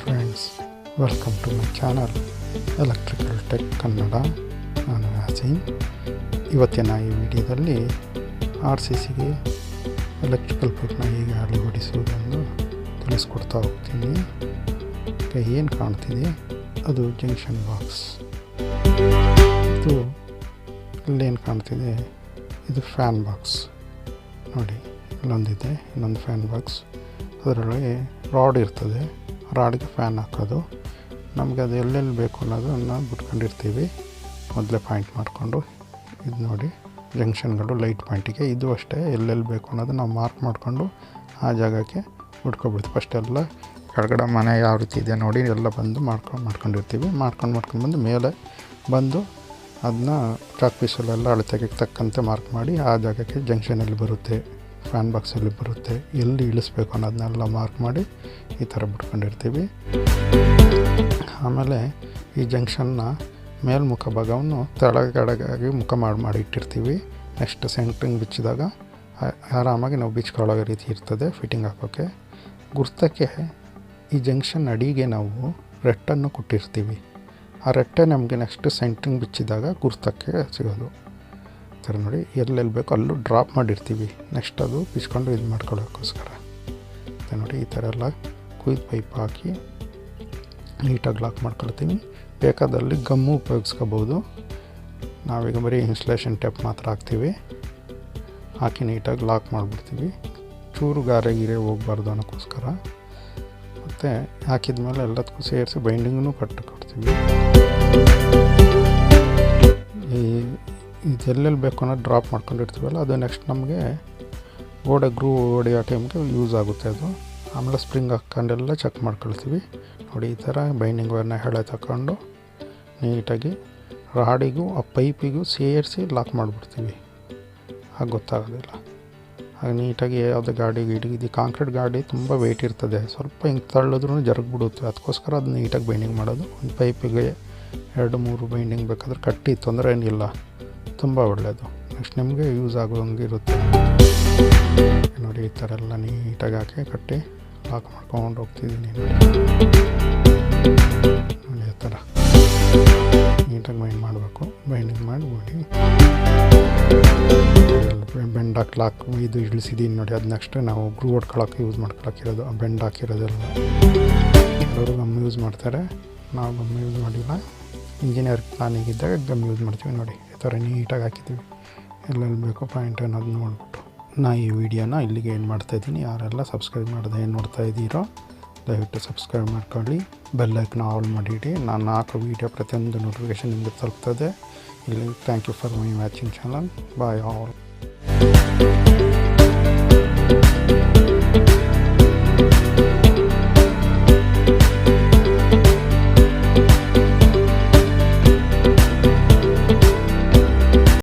Friends welcome to my channel electrical tech Kannada ನಾನು ಹಸೀನ್ ಇವತ್ತಿನ ಈ ವಿಡಿಯೋದಲ್ಲಿ ಆರ್ ಸಿ ಸಿಗೆ ಎಲೆಕ್ಟ್ರಿಕಲ್ ಪೈಪ್ನ ಹೇಗೆ ಅಳವಡಿಸುವುದೆಂದು ತಿಳಿಸ್ಕೊಡ್ತಾ ಹೋಗ್ತೀನಿ. ಏನು ಕಾಣ್ತಿದೆ? ಅದು ಜಂಕ್ಷನ್ ಬಾಕ್ಸ್ ಇದು ಇಲ್ಲೇನು ಕಾಣ್ತಿದೆ? ಇದು ಫ್ಯಾನ್ ಬಾಕ್ಸ್ ನೋಡಿ, ಇಲ್ಲೊಂದಿದೆ, ಇನ್ನೊಂದು ಫ್ಯಾನ್ ಬಾಕ್ಸ್ ಅದರೊಳಗೆ ರಾಡ್ ಇರ್ತದೆ. ರಾಡ್ಗೆ ಫ್ಯಾನ್ ಹಾಕೋದು. ನಮಗೆ ಅದು ಎಲ್ಲೆಲ್ಲಿ ಬೇಕು ಅನ್ನೋದನ್ನು ಬಿಟ್ಕೊಂಡಿರ್ತೀವಿ. ಮೊದಲೇ ಪಾಯಿಂಟ್ ಮಾಡಿಕೊಂಡು. ಇದು ನೋಡಿ, ಜಂಕ್ಷನ್ಗಳು ಲೈಟ್ ಪಾಯಿಂಟಿಗೆ ಇದು ಅಷ್ಟೇ, ಎಲ್ಲೆಲ್ಲಿ ಬೇಕು ಅನ್ನೋದು ನಾವು ಮಾರ್ಕ್ ಮಾಡಿಕೊಂಡು ಆ ಜಾಗಕ್ಕೆ ಬಿಟ್ಕೊಬಿಡ್ತೀವಿ ಫಸ್ಟ್ ಎಲ್ಲ ಕೆಳಗಡೆ ಮನೆ ಯಾವ ರೀತಿ ಇದೆ ನೋಡಿ, ಎಲ್ಲ ಬಂದು ಮಾಡ್ಕೊಂಡು ಮಾಡ್ಕೊಂಡಿರ್ತೀವಿ. ಮಾಡ್ಕೊಂಡು ಮಾಡ್ಕೊಂಡು ಬಂದು ಮೇಲೆ ಬಂದು ಅದನ್ನ ಚಾಕ್ ಪೀಸಲ್ಲೆಲ್ಲ ಅಳತೆಗೆ ತಕ್ಕಂತೆ ಮಾರ್ಕ್ ಮಾಡಿ ಆ ಜಾಗಕ್ಕೆ ಜಂಕ್ಷನಲ್ಲಿ ಬರುತ್ತೆ. ಫ್ಯಾನ್ ಬಾಕ್ಸಲ್ಲಿ ಬರುತ್ತೆ. ಎಲ್ಲಿ ಇಳಿಸ್ಬೇಕು ಅನ್ನೋದನ್ನೆಲ್ಲ ಮಾರ್ಕ್ ಮಾಡಿ ಈ ಥರ ಬಿಟ್ಕೊಂಡಿರ್ತೀವಿ. ಆಮೇಲೆ ಈ ಜಂಕ್ಷನ್ನ ಮೇಲ್ಮುಖ ಭಾಗವನ್ನು ತಳಗಡಗಾಗಿ ಮುಖ ಮಾಡಿ ಮಾಡಿ ಇಟ್ಟಿರ್ತೀವಿ ನೆಕ್ಸ್ಟ್ ಸೆಂಟ್ರಿಂಗ್ ಬಿಚ್ಚಿದಾಗ ಆರಾಮಾಗಿ ನಾವು ಬಿಚ್ಕೊಳ್ಳೋ ರೀತಿ ಇರ್ತದೆ ಫಿಟ್ಟಿಂಗ್ ಹಾಕೋಕ್ಕೆ ಗುರ್ತಕ್ಕೆ ಈ ಜಂಕ್ಷನ್ ಅಡಿಗೆ ನಾವು ರೆಟ್ಟನ್ನು ಕೊಟ್ಟಿರ್ತೀವಿ. ಆ ರೆಟ್ಟೆ ನಮಗೆ ನೆಕ್ಸ್ಟ್ ಸೆಂಟ್ರಿಂಗ್ ಬಿಚ್ಚಿದಾಗ ಗುರ್ತಕ್ಕೆ ಸಿಗೋದು. ಥರ ನೋಡಿ, ಎಲ್ಲೆಲ್ಲಿ ಬೇಕೋ ಅಲ್ಲೂ ಡ್ರಾಪ್ ಮಾಡಿರ್ತೀವಿ. ನೆಕ್ಸ್ಟ್ ಅದು ಬಿಸ್ಕೊಂಡು ಇದು ಮಾಡ್ಕೊಳ್ಳೋಕ್ಕೋಸ್ಕರ. ನೋಡಿ, ಈ ಥರ ಎಲ್ಲ ಕುಯ್ದು ಪೈಪ್ ಹಾಕಿ ನೀಟಾಗಿ ಲಾಕ್ ಮಾಡ್ಕೊಳ್ತೀನಿ. ಬೇಕಾದಲ್ಲಿ ಗಮ್ಮು ಉಪಯೋಗಿಸ್ಕೋಬೋದು. ನಾವೀಗ ಬರೀ ಇನ್ಸ್ಲೇಷನ್ ಟೆಪ್ ಮಾತ್ರ ಹಾಕ್ತೀವಿ. ಹಾಕಿ ನೀಟಾಗಿ ಲಾಕ್ ಮಾಡಿಬಿಡ್ತೀವಿ. ಚೂರು ಗಾರೆ ಗೀರೆ ಹೋಗ್ಬಾರ್ದು ಅನ್ನೋಕ್ಕೋಸ್ಕರ. ಮತ್ತು ಹಾಕಿದ ಮೇಲೆ ಎಲ್ಲದಕ್ಕೂ ಸೇರಿಸಿ ಬೈಂಡಿಂಗೂ ಕಟ್ಟು ಇದೆಲ್ಲೆಲ್ಲಿ ಬೇಕು ಅನ್ನೋದು ಡ್ರಾಪ್ ಮಾಡ್ಕೊಂಡಿರ್ತೀವಲ್ಲ ಅದು ನೆಕ್ಸ್ಟ್ ನಮಗೆ ಗೋಡೆ ಗ್ರೂ ಹೊಡೆಯೋ ಟೈಮ್ಗೆ ಯೂಸ್ ಆಗುತ್ತೆ ಅದು. ಆಮೇಲೆ ಸ್ಪ್ರಿಂಗ್ ಹಾಕ್ಕೊಂಡೆಲ್ಲ ಚೆಕ್ ಮಾಡ್ಕೊಳ್ತೀವಿ. ನೋಡಿ, ಈ ಥರ ಬೈಂಡಿಂಗ್ ವೈರ್ನ ಹೆಳೆ ತಗೊಂಡು ನೀಟಾಗಿ ರಾಡಿಗೂ, ಆ ಪೈಪಿಗೂ ಸೇರಿಸಿ ಲಾಕ್ ಮಾಡಿಬಿಡ್ತೀವಿ. ಆಗ ಗೊತ್ತಾಗೋದಿಲ್ಲ. ಆಗ ನೀಟಾಗಿ ಯಾವುದೇ ಗಾಡಿ ಗಿಡಿ ಇದು ಕಾಂಕ್ರೀಟ್ ಗಾಡಿ ತುಂಬ ವೆಯ್ಟ್ ಇರ್ತದೆ. ಸ್ವಲ್ಪ ಹಿಂಗೆ ತಳ್ಳಿದ್ರೂ ಜರುಗ್ಬಿಡುತ್ತೆ. ಅದಕ್ಕೋಸ್ಕರ ಅದು ನೀಟಾಗಿ ಬೈಂಡಿಂಗ್ ಮಾಡೋದು. ಒಂದು ಪೈಪಿಗೆ ಎರಡು ಮೂರು ಬೈಂಡಿಂಗ್ ಬೇಕಾದ್ರೆ ಕಟ್ಟಿ ತೊಂದರೆ ಏನಿಲ್ಲ. ತುಂಬ ಒಳ್ಳೆಯದು ನೆಕ್ಸ್ಟ್ ನಿಮಗೆ ಯೂಸ್ ಆಗೋಂಗೆ ಇರುತ್ತೆ. ನೋಡಿ, ಈ ಥರ ಎಲ್ಲ ನೀಟಾಗಿ ಹಾಕಿ ಕಟ್ಟಿ ಲಾಕ್ ಮಾಡ್ಕೊಂಡು ಹೋಗ್ತಿದ್ದೀನಿ ನೋಡಿ. ಈ ಥರ. ನೀಟಾಗಿ ಬೈಂಡ್ ಮಾಡಬೇಕು. ಬೈಂಡಿಂಗ್ ಮಾಡಿ ಬೆಂಡ್ ಬೆಂಡ್ ಹಾಕ್ಲಾಕ್ ಇದು ಇಳಿಸಿದ್ದೀನಿ ನೋಡಿ. ಅದು ನೆಕ್ಸ್ಟ್ ನಾವು ಗ್ರೂ ಹೊಡ್ಕೊಳಕ್ಕೆ ಯೂಸ್ ಮಾಡ್ಕೊಳಕ್ಕಿರೋದು, ಆ ಬೆಂಡ್ ಹಾಕಿರೋದೆಲ್ಲ. ಅವರು ಗಮ್ ಯೂಸ್ ಮಾಡ್ತಾರೆ. ನಾವು ಗಮ್ ಯೂಸ್ ಮಾಡಿಲ್ಲ. ಇಂಜಿನಿಯರ್ ಪ್ಲಾನಿಂಗ್ ಇದ್ದಾಗ ಗಮ್ ಯೂಸ್ ಮಾಡ್ತೀವಿ ನೋಡಿ. ಥರ ನೀಟಾಗಿ ಹಾಕಿದ್ದೀವಿ. ಎಲ್ಲೆಲ್ಲಿ ಬೇಕು ಪಾಯಿಂಟ್ ಅನ್ನೋದು ನೋಡಿಬಿಟ್ಟು. ನಾ ಈ ವಿಡಿಯೋನ ಇಲ್ಲಿಗೆ ಏನು ಮಾಡ್ತಾಯಿದ್ದೀನಿ ಯಾರೆಲ್ಲ ಸಬ್ಸ್ಕ್ರೈಬ್ ಮಾಡದೆ ಏನು ನೋಡ್ತಾ ಇದ್ದೀರೋ, ದಯವಿಟ್ಟು ಸಬ್ಸ್ಕ್ರೈಬ್ ಮಾಡ್ಕೊಳ್ಳಿ. ಬೆಲ್ಲೈಕ್ನ ಆಲ್ ಮಾಡಿಡಿ. ನಾನು ಹಾಕೋ ವೀಡಿಯೋ ಪ್ರತಿಯೊಂದು ನೋಟಿಫಿಕೇಷನ್ ನಿಮಗೆ ತಲುಪ್ತದೆ. ಇಲ್ಲಿ thank you for my watching channel bye all